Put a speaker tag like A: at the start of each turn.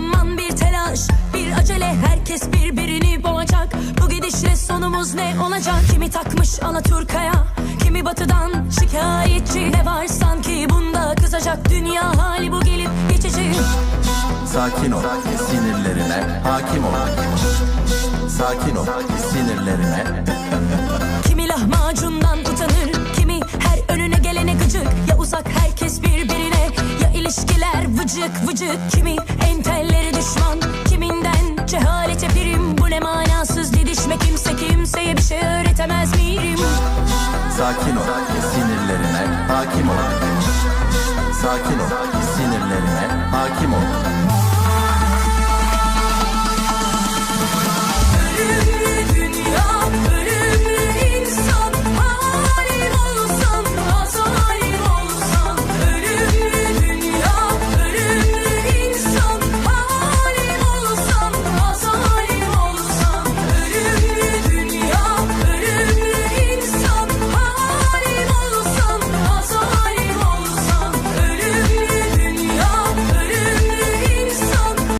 A: aman bir telaş Bir acele. Herkes birbirini boğacak. Bu gidişle sonumuz ne olacak? Kimi takmış Alaturka'ya Kimi batıdan şikayetçi. Ne var sanki bunda kızacak Dünya hali? Bu gelip geçici.
B: Sakin ol, sinirlerine hakim ol. Sakin ol, sinirlerine.
A: Kimi lahmacundan utanır Kimi her önüne gelene gıcık. Ya uzak herkes birbirine Ya ilişkiler Vıcık vıcık kimi entelleri düşman Kiminden cehalete prim Bu ne manasız didişme kimse kimseye bir şey öğretemez mirim?
B: Sakin ol sinirlerine hakim ol. Sakin ol sinirlerine hakim ol.